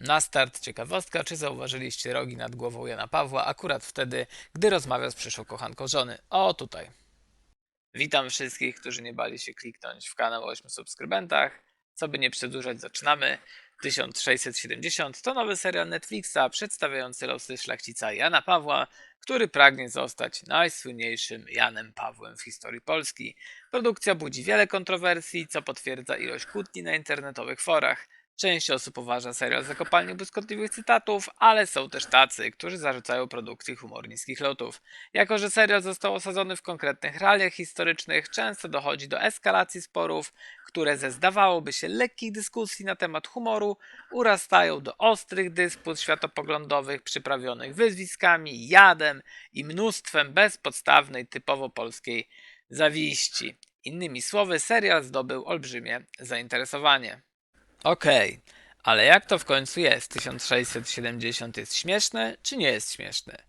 Na start ciekawostka, czy zauważyliście rogi nad głową Jana Pawła akurat wtedy, gdy rozmawiał z przyszłą kochanką żony? O, tutaj. Witam wszystkich, którzy nie bali się kliknąć w kanał o 8 subskrybentach. Co by nie przedłużać, zaczynamy. 1670 to nowy serial Netflixa przedstawiający losy szlachcica Jana Pawła, który pragnie zostać najsłynniejszym Janem Pawłem w historii Polski. Produkcja budzi wiele kontrowersji, co potwierdza ilość kłótni na internetowych forach. Część osób uważa serial za kopalnię błyskotliwych cytatów, ale są też tacy, którzy zarzucają produkcji humor niskich lotów. Jako, że serial został osadzony w konkretnych realiach historycznych, często dochodzi do eskalacji sporów, które ze zdawałoby się lekkich dyskusji na temat humoru urastają do ostrych dysput światopoglądowych przyprawionych wyzwiskami, jadem i mnóstwem bezpodstawnej, typowo polskiej zawiści. Innymi słowy, serial zdobył olbrzymie zainteresowanie. Okej, ale jak to w końcu jest? 1670 jest śmieszne, czy nie jest śmieszne?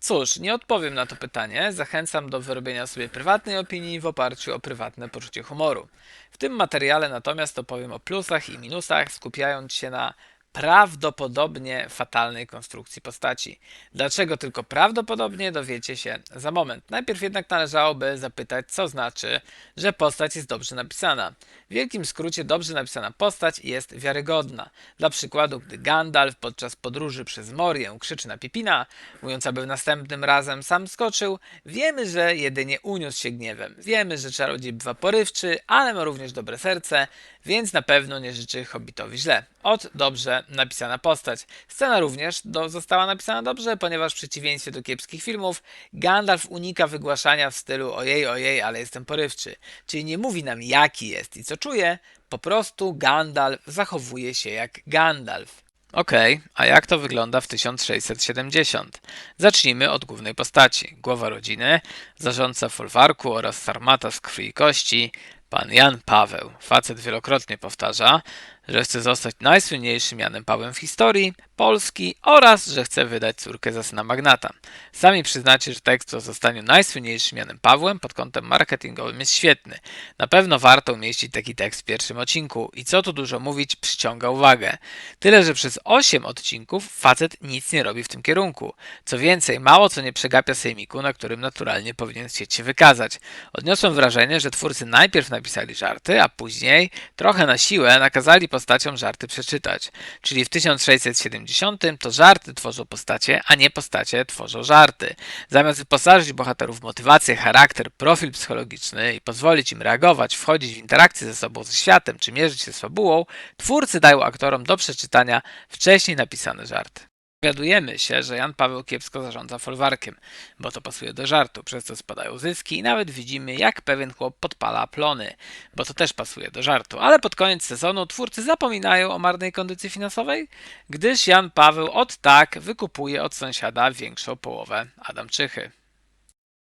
Cóż, nie odpowiem na to pytanie. Zachęcam do wyrobienia sobie prywatnej opinii w oparciu o prywatne poczucie humoru. W tym materiale natomiast opowiem o plusach i minusach, skupiając się na prawdopodobnie fatalnej konstrukcji postaci. Dlaczego tylko prawdopodobnie dowiecie się za moment. Najpierw jednak należałoby zapytać, co znaczy, że postać jest dobrze napisana. W wielkim skrócie dobrze napisana postać jest wiarygodna. Dla przykładu, gdy Gandalf podczas podróży przez Morię krzyczy na Pipina, mówiąc aby następnym razem sam skoczył, wiemy, że jedynie uniósł się gniewem. Wiemy, że czarodziej bywa porywczy, ale ma również dobre serce, więc na pewno nie życzy Hobbitowi źle. Od dobrze napisana postać. Scena również do, została napisana dobrze, ponieważ w przeciwieństwie do kiepskich filmów, Gandalf unika wygłaszania w stylu ojej, ojej, ale jestem porywczy. Czyli nie mówi nam jaki jest i co czuje, po prostu Gandalf zachowuje się jak Gandalf. Okej, a jak to wygląda w 1670? Zacznijmy od głównej postaci. Głowa rodziny, zarządca folwarku oraz sarmata z krwi i kości, pan Jan Paweł. Facet wielokrotnie powtarza, że chce zostać najsłynniejszym Janem Pawłem w historii Polski oraz, że chce wydać córkę za syna magnata. Sami przyznacie, że tekst o zostaniu najsłynniejszym Janem Pawłem pod kątem marketingowym jest świetny. Na pewno warto umieścić taki tekst w pierwszym odcinku i co tu dużo mówić, przyciąga uwagę. Tyle, że przez 8 odcinków facet nic nie robi w tym kierunku. Co więcej, mało co nie przegapia sejmiku, na którym naturalnie powinien chcieć się wykazać. Odniosłem wrażenie, że twórcy najpierw napisali żarty, a później, trochę na siłę, nakazali postaciom żarty przeczytać. Czyli w 1670 to żarty tworzą postacie, a nie postacie tworzą żarty. Zamiast wyposażyć bohaterów w motywację, charakter, profil psychologiczny i pozwolić im reagować, wchodzić w interakcję ze sobą, ze światem, czy mierzyć się z fabułą, twórcy dają aktorom do przeczytania wcześniej napisane żarty. Dowiadujemy się, że Jan Paweł kiepsko zarządza folwarkiem, bo to pasuje do żartu, przez co spadają zyski i nawet widzimy, jak pewien chłop podpala plony, bo to też pasuje do żartu. Ale pod koniec sezonu twórcy zapominają o marnej kondycji finansowej, gdyż Jan Paweł od tak wykupuje od sąsiada większą połowę Adamczychy.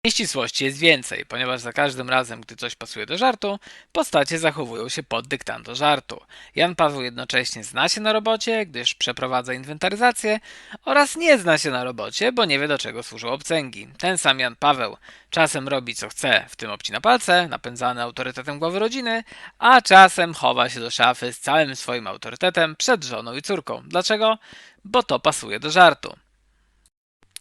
Nieścisłości jest więcej, ponieważ za każdym razem, gdy coś pasuje do żartu, postacie zachowują się pod dyktando żartu. Jan Paweł jednocześnie zna się na robocie, gdyż przeprowadza inwentaryzację, oraz nie zna się na robocie, bo nie wie do czego służą obcęgi. Ten sam Jan Paweł czasem robi co chce, w tym obcina palce, napędzany autorytetem głowy rodziny, a czasem chowa się do szafy z całym swoim autorytetem przed żoną i córką. Dlaczego? Bo to pasuje do żartu.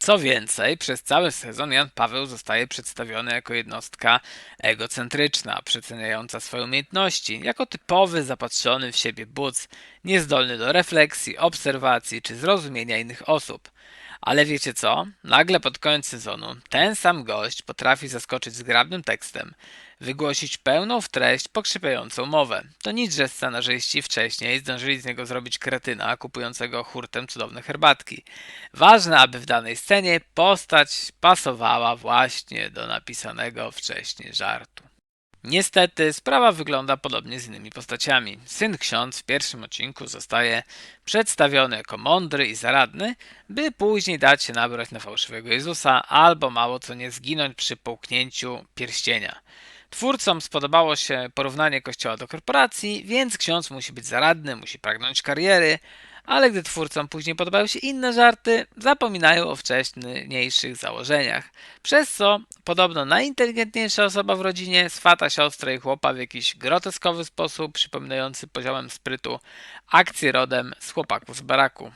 Co więcej, przez cały sezon Jan Paweł zostaje przedstawiony jako jednostka egocentryczna, przeceniająca swoje umiejętności, jako typowy, zapatrzony w siebie budz, niezdolny do refleksji, obserwacji czy zrozumienia innych osób. Ale wiecie co? Nagle pod koniec sezonu ten sam gość potrafi zaskoczyć zgrabnym tekstem, wygłosić pełną w treść pokrzypiającą mowę. To nic, że scenarzyści wcześniej zdążyli z niego zrobić kretyna kupującego hurtem cudowne herbatki. Ważne, aby w danej scenie postać pasowała właśnie do napisanego wcześniej żartu. Niestety sprawa wygląda podobnie z innymi postaciami. Syn ksiądz w pierwszym odcinku zostaje przedstawiony jako mądry i zaradny, by później dać się nabrać na fałszywego Jezusa albo mało co nie zginąć przy połknięciu pierścienia. Twórcom spodobało się porównanie kościoła do korporacji, więc ksiądz musi być zaradny, musi pragnąć kariery, ale gdy twórcom później podobają się inne żarty, zapominają o wcześniejszych założeniach. Przez co podobno najinteligentniejsza osoba w rodzinie swata siostrę i chłopa w jakiś groteskowy sposób, przypominający poziomem sprytu akcję rodem z chłopaków z baraku.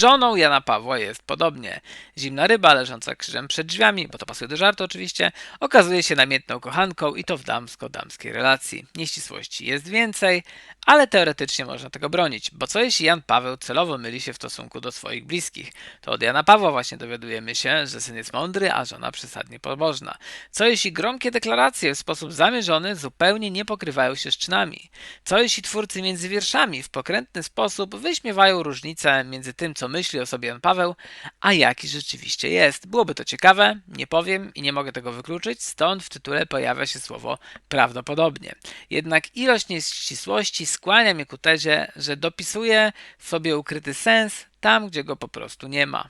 Żoną Jana Pawła jest podobnie. Zimna ryba leżąca krzyżem przed drzwiami, bo to pasuje do żartu oczywiście, okazuje się namiętną kochanką i to w damsko-damskiej relacji. Nieścisłości jest więcej, ale teoretycznie można tego bronić, bo co jeśli Jan Paweł celowo myli się w stosunku do swoich bliskich? To od Jana Pawła właśnie dowiadujemy się, że syn jest mądry, a żona przesadnie pobożna. Co jeśli gromkie deklaracje w sposób zamierzony zupełnie nie pokrywają się z czynami? Co jeśli twórcy między wierszami w pokrętny sposób wyśmiewają różnicę między tym, co myśli o sobie Jan Paweł, a jaki rzeczywiście jest? Byłoby to ciekawe, nie powiem i nie mogę tego wykluczyć, stąd w tytule pojawia się słowo prawdopodobnie. Jednak ilość nieścisłości skłania mnie ku tezie, że dopisuje sobie ukryty sens tam, gdzie go po prostu nie ma.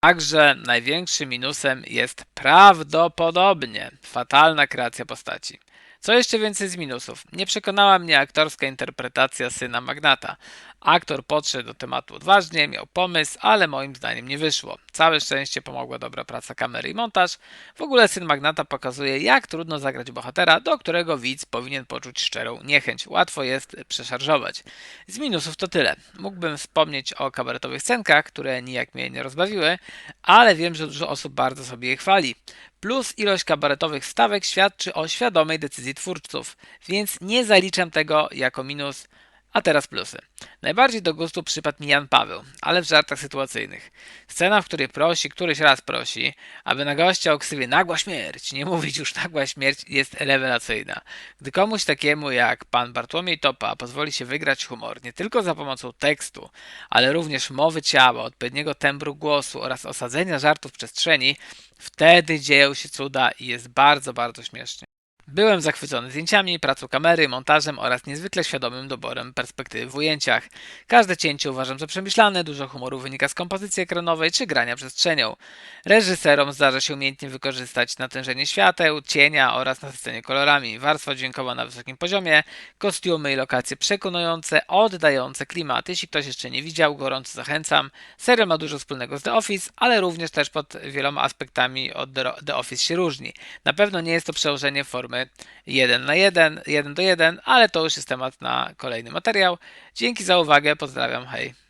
Także największym minusem jest prawdopodobnie fatalna kreacja postaci. Co jeszcze więcej z minusów? Nie przekonała mnie aktorska interpretacja syna magnata. Aktor podszedł do tematu odważnie, miał pomysł, ale moim zdaniem nie wyszło. Całe szczęście pomogła dobra praca kamery i montaż. W ogóle syn magnata pokazuje, jak trudno zagrać bohatera, do którego widz powinien poczuć szczerą niechęć. Łatwo jest przeszarżować. Z minusów to tyle. Mógłbym wspomnieć o kabaretowych scenkach, które nijak mnie nie rozbawiły, ale wiem, że dużo osób bardzo sobie je chwali. Plus ilość kabaretowych stawek świadczy o świadomej decyzji twórców, więc nie zaliczam tego jako minus. A teraz plusy. Najbardziej do gustu przypadł mi Jan Paweł, ale w żartach sytuacyjnych. Scena, w której prosi, któryś raz prosi, aby na gościa o ksywie nagła śmierć, nie mówić już nagła śmierć, jest rewelacyjna. Gdy komuś takiemu jak pan Bartłomiej Topa pozwoli się wygrać humor nie tylko za pomocą tekstu, ale również mowy ciała, odpowiedniego tembru głosu oraz osadzenia żartów w przestrzeni, wtedy dzieją się cuda i jest bardzo, bardzo śmiesznie. Byłem zachwycony zdjęciami, pracą kamery, montażem oraz niezwykle świadomym doborem perspektywy w ujęciach. Każde cięcie uważam za przemyślane, dużo humoru wynika z kompozycji ekranowej czy grania przestrzenią. Reżyserom zdarza się umiejętnie wykorzystać natężenie świateł, cienia oraz nasycenie kolorami, warstwa dźwiękowa na wysokim poziomie, kostiumy i lokacje przekonujące, oddające klimat. Jeśli ktoś jeszcze nie widział, gorąco zachęcam. Serial ma dużo wspólnego z The Office, ale również też pod wieloma aspektami od The- Office się różni. Na pewno nie jest to przełożenie formy 1 na 1, 1 do 1, ale to już jest temat na kolejny materiał. Dzięki za uwagę, pozdrawiam, hej.